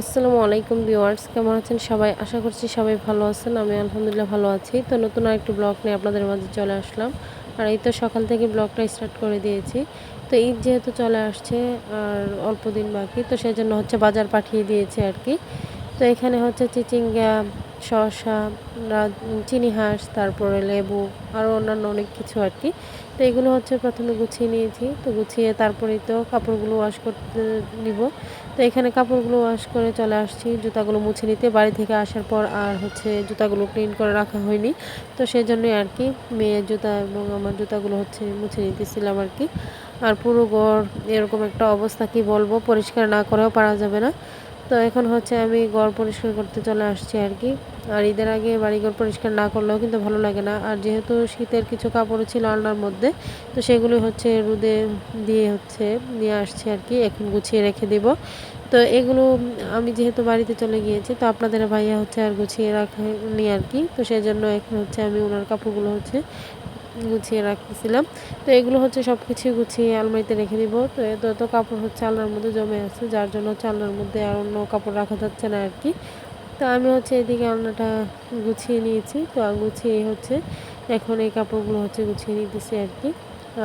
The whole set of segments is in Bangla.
আসসালামু আলাইকুম ভিউয়ার্স, কেমন আছেন সবাই? আশা করছি সবাই ভালো আছেন, আমি আলহামদুলিল্লাহ ভালো আছি। তো নতুন আরেকটি ব্লগ নিয়ে আপনাদের মাঝে চলে আসলাম। আর এই তো সকাল থেকে ব্লগটা স্টার্ট করে দিয়েছি। তো ঈদ যেহেতু চলে আসছে, আর অল্প দিন বাকি, তো সেই জন্য হচ্ছে বাজার পাঠিয়ে দিয়েছে আর কি। তো এখানে হচ্ছে চিচিঙ্গা, শসা চিনি হাঁস, তারপরে লেবু, আরও অন্যান্য অনেক কিছু আর কি। তো এগুলো হচ্ছে প্রথমে গুছিয়ে নিয়েছি। তো গুছিয়ে তারপরেই তো কাপড়গুলো ওয়াশ করতে নিব। তো এখানে কাপড়গুলো ওয়াশ করে চলে আসছি। জুতাগুলো মুছে নিতে। বাড়ি থেকে আসার পর আর হচ্ছে জুতাগুলো ক্লিন করে রাখা হয়নি। তো সেই জন্যই আর কি মেয়ের জুতা এবং আমার জুতাগুলো হচ্ছে মুছে নিতেছিলাম আর কি। আর পুরো গড় এরকম একটা অবস্থা কি বলব? পরিষ্কার না করেও পারা যাবে না। তো এখন হচ্ছে আমি ঘর পরিষ্কার করতে চলে আসছি আর কি। আর ঈদের আগে বাড়ি বাড়িঘর পরিষ্কার না করলেও কিন্তু ভালো লাগে না। আর যেহেতু শীতের কিছু কাপড় ছিল আলনার মধ্যে, তো সেগুলো হচ্ছে রোদে দিয়ে হচ্ছে নিয়ে আসছি আর কি। এখন গুছিয়ে রেখে দিব। তো এগুলো আমি যেহেতু বাড়িতে চলে গিয়েছি, তো আপনাদের ভাইয়া হচ্ছে আর গুছিয়ে রাখেনি আর কি। তো সেই জন্য এখন হচ্ছে আমি ওনার কাপড়গুলো হচ্ছে গুছিয়ে রাখতেছিলাম। তো এগুলো হচ্ছে সব কিছুই গুছিয়ে আলমারিতে রেখে দিব। তো এত কাপড় হচ্ছে আলনার মধ্যে জমে আছে, যার জন্য হচ্ছে আলনার মধ্যে আর অন্য কাপড় রাখা যাচ্ছে না আর কি। তো আমি হচ্ছে এদিকে আলনাটা গুছিয়ে নিয়েছি। তো গুছিয়ে হচ্ছে এখন এই কাপড়গুলো হচ্ছে গুছিয়ে নিতেছি আর কি।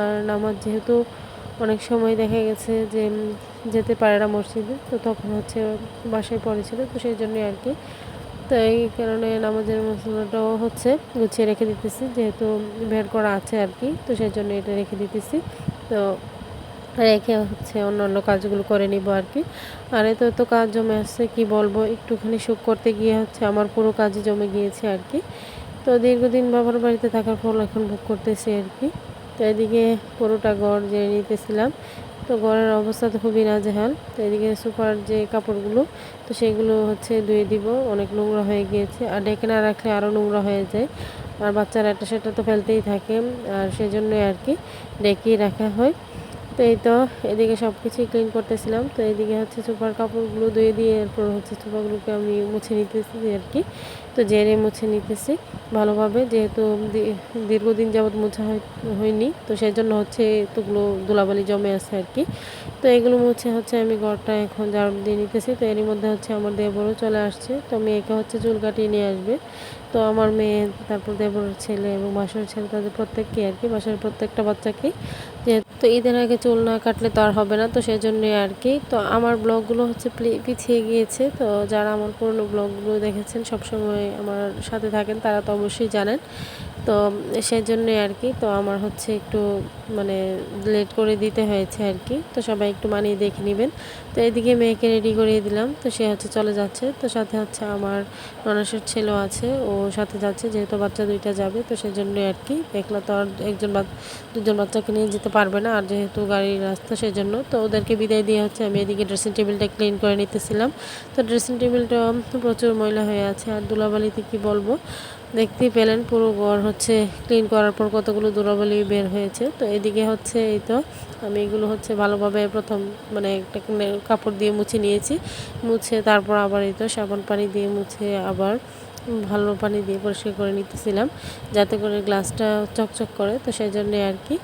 আর নামাজ যেহেতু অনেক সময় দেখা গেছে যে, যেতে পারে না মসজিদে, তো তখন হচ্ছে বাসায় পড়েছিল, তো সেই জন্যই আর কি তো এই কারণে নামাজের মশলাটাও হচ্ছে গুছিয়ে রেখে দিতেছি, যেহেতু বের করা আছে আর কি, তো সেই জন্য এটা রেখে দিতেছি। তো রেখে হচ্ছে অন্য অন্য কাজগুলো করে নিব আর কি। আর এত তো কাজ জমে আসছে কি বলব, একটুখানি সুখ করতে গিয়ে হচ্ছে আমার পুরো কাজই জমে গিয়েছে আর কি। তো দীর্ঘদিন বাবার বাড়িতে থাকার ফল এখন ভোগ করতেছি আর কি। তো এদিকে পুরোটা ঘর জেনে নিতেছিলাম তো ঘরের অবস্থা তো খুবই নাজেহাল। তো এদিকে সুপার যে কাপড়গুলো, তো সেগুলো হচ্ছে ধুয়ে দিব। অনেক নোংরা হয়ে গিয়েছে। আর ডেকে না রাখলে আরও নোংরা হয়ে যায়। আর বাচ্চারা একটা সেটা তো ফেলতেই থাকে। আর সেজন্যই আর কি ডেকেই রাখা হয়। তো এই তো, এদিকে সব কিছুই ক্লিন করতেছিলাম। তো এদিকে হচ্ছে সুপার কাপড়গুলো ধুয়ে দিয়ে এরপর হচ্ছে সুপারগুলোকে আমি মুছে নিতেছি আর কি। তো জেরে মুছে নিতেছি ভালোভাবে, যেহেতু দীর্ঘদিন যাবৎ মোছা হয়নি। তো সেই জন্য হচ্ছে এতগুলো ধুলাবালি জমে আছে আর কি। তো এগুলো মুছে হচ্ছে আমি ঘরটা এখন ঝাড়ু দিয়ে নিতেছি। তো এরই মধ্যে হচ্ছে আমার দেবরও চলে আসছে। তো মেয়েকে হচ্ছে চুল কাটিয়ে নিয়ে আসবে। তো আমার মেয়ে, তারপর দেবর ছেলে এবং বাসার ছেলে, তাদের প্রত্যেককে আর কি, বাসার প্রত্যেকটা বাচ্চাকে যেহেতু ঈদের আগে চুল না কাটলে তো আর হবে না, তো সেই জন্যই আর কি। তো আমার ব্লগগুলো হচ্ছে পিছিয়ে গিয়েছে, তো যারা আমার পুরনো ব্লগগুলো দেখেছেন সবসময় আমার সাথে থাকেন, তারা তো অবশ্যই জানেন। তো সেই জন্যই আর কি, তো আমার হচ্ছে একটু মানে লেট করে দিতে হয়েছে আর কি, তো সবাই একটু মানিয়ে দেখে নেবেন। তো এদিকে মেয়েকে রেডি করিয়ে দিলাম, তো সে হচ্ছে চলে যাচ্ছে, তো সাথে হচ্ছে আমার ননাসের ছেলেও আছে, ও সাথে যাচ্ছে, যেহেতু বাচ্চা দুইটা যাবে, তো সেই জন্যই আর কি একলা তো আর একজন দুজন বাচ্চাকে নিয়ে যেতে পারবে না, আর যেহেতু গাড়ির রাস্তা সেই জন্য তো ওদেরকে বিদায় দিয়ে হচ্ছে আমি এদিকে ড্রেসিং টেবিলটা ক্লিন করে নিতেছিলাম। তো ড্রেসিং টেবিলটা প্রচুর ময়লা হয়ে আছে, আর দুলাবালিতে কি বলব দেখতেই পেলেন, পুরো ঘর হচ্ছে ক্লিন করার পর কতগুলো দুরাবলি বের হয়েছে। তো এদিকে হচ্ছে এই তো, আমি এগুলো হচ্ছে ভালোভাবে প্রথম মানে একটা কাপড় দিয়ে মুছে নিয়েছি। মুছে তারপর আবার এই তো সাবান পানি দিয়ে মুছে আবার ভালো পানি দিয়ে পরিষ্কার করে নিতেছিলাম, যাতে করে গ্লাসটা চকচক করে, তো সেই জন্যে আর কি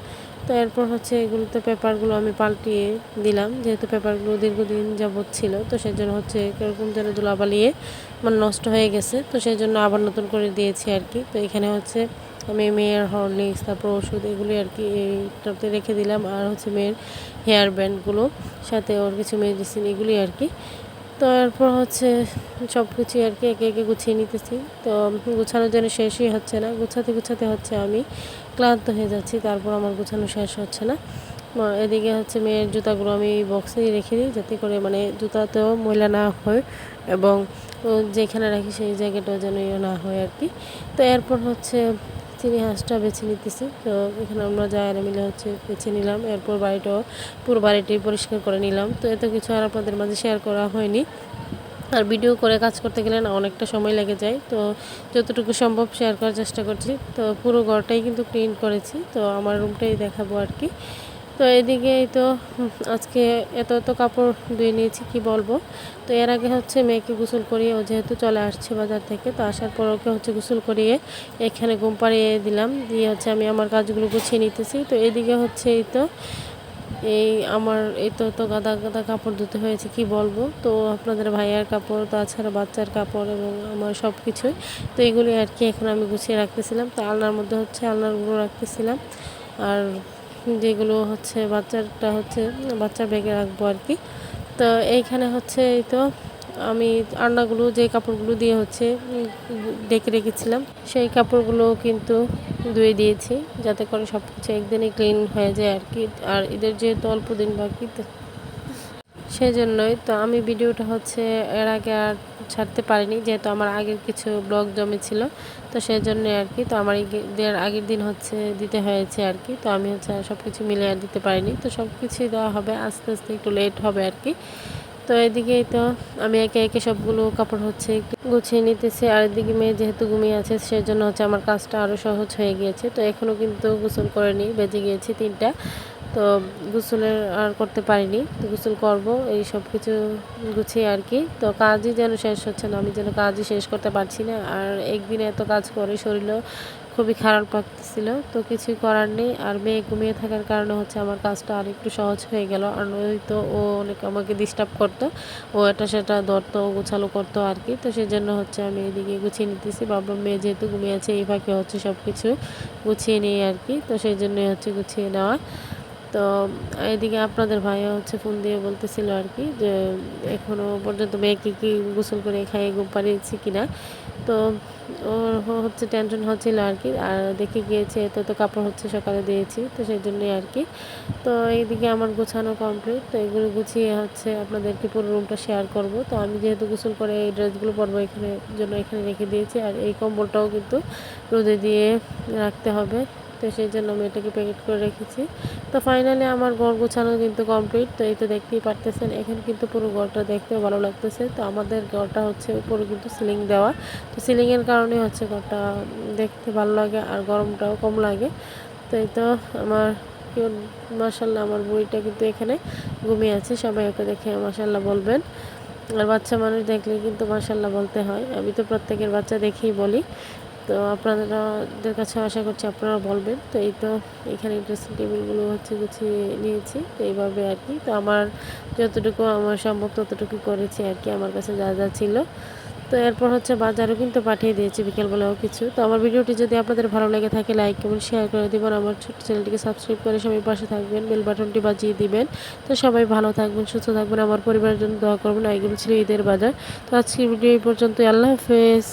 তো এরপর হচ্ছে এগুলোতে পেপারগুলো আমি পাল্টিয়ে দিলাম, যেহেতু পেপারগুলো দীর্ঘদিন যাবৎ ছিল, তো সেই জন্য হচ্ছে কীরকম যেন ধুলাবালিয়ে মানে নষ্ট হয়ে গেছে, তো সেই জন্য আবার নতুন করে দিয়েছি আর কি। তো এখানে হচ্ছে আমি মেয়ের হরলিক্স, তারপর ওষুধ এগুলি আর কি এইটাতে রেখে দিলাম, আর হচ্ছে মেয়ের হেয়ার ব্যান্ডগুলো, সাথে ওর কিছু মেডিসিন এগুলি আর কি। তো এরপর হচ্ছে সব কিছু আর কি একে একে গুছিয়ে নিতেছি। তো গুছানোর জন্য শেষই হচ্ছে না, গুছাতে গুছাতে হচ্ছে আমি ক্লান্ত হয়ে যাচ্ছি, তারপর আমার গুছানো শেষ হচ্ছে না। এদিকে হচ্ছে মেয়ের জুতাগুলো আমি বক্সেই রেখে দিই, যাতে করে মানে জুতাতেও ময়লা না হয় এবং যেখানে রাখি সেই জায়গাটাও যেন ইয়ে না হয় আর কি। তো এরপর হচ্ছে চিনি হাঁসটা বেছে নিতেছি। তো এখানে আমরা জায়গা মিলে হচ্ছে বেছে নিলাম। এরপর বাড়িটাও পুরো বাড়িটি পরিষ্কার করে নিলাম। তো এত কিছু আর আপনাদের মাঝে শেয়ার করা হয়নি। আর ভিডিও করে কাজ করতে গেলে না অনেকটা সময় লেগে যায়। তো যতটুকু সম্ভব শেয়ার করার চেষ্টা করছি। তো পুরো ঘরটাই কিন্তু ক্লিন করেছি। তো আমার রুমটাই দেখাবো আর কি। তো এদিকে তো আজকে এত এত কাপড় ধুয়ে নিয়েছি, কি বলব? তো এর আগে হচ্ছে মেয়েকে গোসল করিয়ে ও যেহেতু চলে আসছে বাজার থেকে, তো আসার পর ওকে হচ্ছে গোসল করিয়ে এখানে ঘুম পাড়িয়ে দিলাম। দিয়ে হচ্ছে আমি আমার কাজগুলো গুছিয়ে নিতেছি। তো এদিকে হচ্ছে এই তো, এই আমার, এই তো তো গাদা গাদা কাপড় ধুতে হয়েছে, কি বলব? তো আপনাদের ভাইয়ার কাপড়, তাছাড়া বাচ্চার কাপড় এবং আমার সব কিছুই তো এগুলি আর কি এখন আমি গুছিয়ে রাখতেছিলাম। তো আলনার মধ্যে হচ্ছে আলনারগুলো রাখতেছিলাম। আর যেগুলো হচ্ছে বাচ্চারটা হচ্ছে বাচ্চার ব্যাগে রাখব আর কি। তো এইখানে হচ্ছে এই তো, আমি আলনাগুলো যে কাপড়গুলো দিয়ে হচ্ছে ডেকে রেখেছিলাম, সেই কাপড়গুলো কিন্তু ধুয়ে দিয়েছি, যাতে করে সব কিছু একদিনই ক্লিন হয়ে যায় আর কি। আর এদের যেহেতু অল্প দিন বাকি, তো সেই জন্যই তো আমি ভিডিওটা হচ্ছে এর আগে আর ছাড়তে পারিনি, যেহেতু আমার আগের কিছু ব্লগ জমেছিল। তো সেই জন্য আর কি, তো আমার ঈদের আগের দিন হচ্ছে দিতে হয়েছে আর কি, তো আমি হচ্ছে সব কিছু মিলে আর দিতে পারিনি, তো সব কিছুই দেওয়া হবে, আস্তে আস্তে একটু লেট হবে আর কি। তো এদিকেই তো আমি একে একে সবগুলো কাপড় হচ্ছে গুছিয়ে নিতেছি, আর এদিকে মেয়ে যেহেতু ঘুমিয়ে আছে, সেজন্য হচ্ছে আমার কাজটা আরও সহজ হয়ে গিয়েছে, তো এখনও কিন্তু গোসল করেনি বেজে গিয়েছে তিনটা। তো গোসলের আর করতে পারিনি, তো গোসল করব, এই সব কিছু গুছিয়ে আর কি। তো কাজই যেন শেষ হচ্ছে না, আমি যেন কাজই শেষ করতে পারছি না। আর একদিনে এত কাজ করে শরীরও খুবই খারাপ লাগতেছিল, তো কিছুই করার নেই। আর মেয়ে ঘুমিয়ে থাকার কারণে হচ্ছে আমার কাজটা আর একটু সহজ হয়ে গেল। আর ওই তো ও অনেক আমাকে ডিস্টার্ব করতো, ও এটা সেটা ধরতো গোছালো করতো আর কি। তো সেই জন্য হচ্ছে আমি এদিকে গুছিয়ে নিতেছি। বাবা মেয়ে যেহেতু ঘুমিয়ে আছে, এই ফাঁকে হচ্ছে সব কিছু গুছিয়ে নিই আর কি। তো সেই জন্যই হচ্ছে গুছিয়ে নেওয়া। তো এদিকে আপনাদের ভাইয়া হচ্ছে ফোন দিয়ে বলতেছিল আর কি যে এখনও পর্যন্ত মেয়েকে কি গোসল করে খাইয়ে ঘুম পাড়িয়েছি কিনা। তো ওর হচ্ছে টেনশন হচ্ছিল আর কি, আর দেখে গিয়েছে এত তো কাপড় হচ্ছে সকালে দিয়েছি, তো সেই জন্যই আর কি। তো এইদিকে আমার গোছানো কমপ্লিট তো এগুলো গুছিয়ে হচ্ছে আপনাদেরকে পুরো রুমটা শেয়ার করব। তো আমি যেহেতু গোসল করে এই ড্রেসগুলো পরবো এখানে, জন্য এখানে রেখে দিয়েছি, আর এই কম্বলটাও কিন্তু রোদে দিয়ে রাখতে হবে। তো সেই জন্য আমি এটাকে প্যাকেট করে রেখেছি। তো ফাইনালি আমার ঘর গোছানো কিন্তু কমপ্লিট তো এই তো দেখতেই পারতেছেন, এখানে কিন্তু পুরো ঘরটা দেখতেও ভালো লাগতেছে। তো আমাদের ঘরটা হচ্ছে উপরে কিন্তু সিলিং দেওয়া। তো সিলিংয়ের কারণে হচ্ছে ঘরটা দেখতে ভালো লাগে আর গরমটাও কম লাগে। তো এই তো আমার কেউ মার্শাল্লাহ আমার বুড়িটা কিন্তু এখানে ঘুমিয়ে আছে, সবাই ওকে দেখে মার্শাল্লাহ বলবেন। আর বাচ্চা মানুষ দেখলে কিন্তু মার্শাল্লাহ বলতে হয়। আমি তো প্রত্যেকের বাচ্চা দেখেই বলি। তো আপনাদের কাছে আশা করছি আপনারা বলবেন। তো এই তো এখানে ড্রেসিং টেবিলগুলো হচ্ছে গুছিয়ে নিয়েছি। তো এইভাবে আর কি। তো আমার যতটুকু আমার সম্ভব ততটুকু করেছি আর কি, আমার কাছে যা যা ছিল। তো এরপর হচ্ছে বাজারও কিন্তু পাঠিয়ে দিয়েছি বিকেলবেলাও কিছু। তো আমার ভিডিওটি যদি আপনাদের ভালো লেগে থাকে লাইক কমেন্ট শেয়ার করে দেবেন। আমার ছোট্ট চ্যানেলটিকে সাবস্ক্রাইব করে সবাই পাশে থাকবেন বেল বাটনটি বাজিয়ে দিবেন। তো সবাই ভালো থাকবেন, সুস্থ থাকবেন। আমার পরিবারের জন্য দোয়া করবেন। এইগুলো ছিল ঈদের বাজার তো আজকের ভিডিও এই পর্যন্ত আল্লাহ হাফেজ।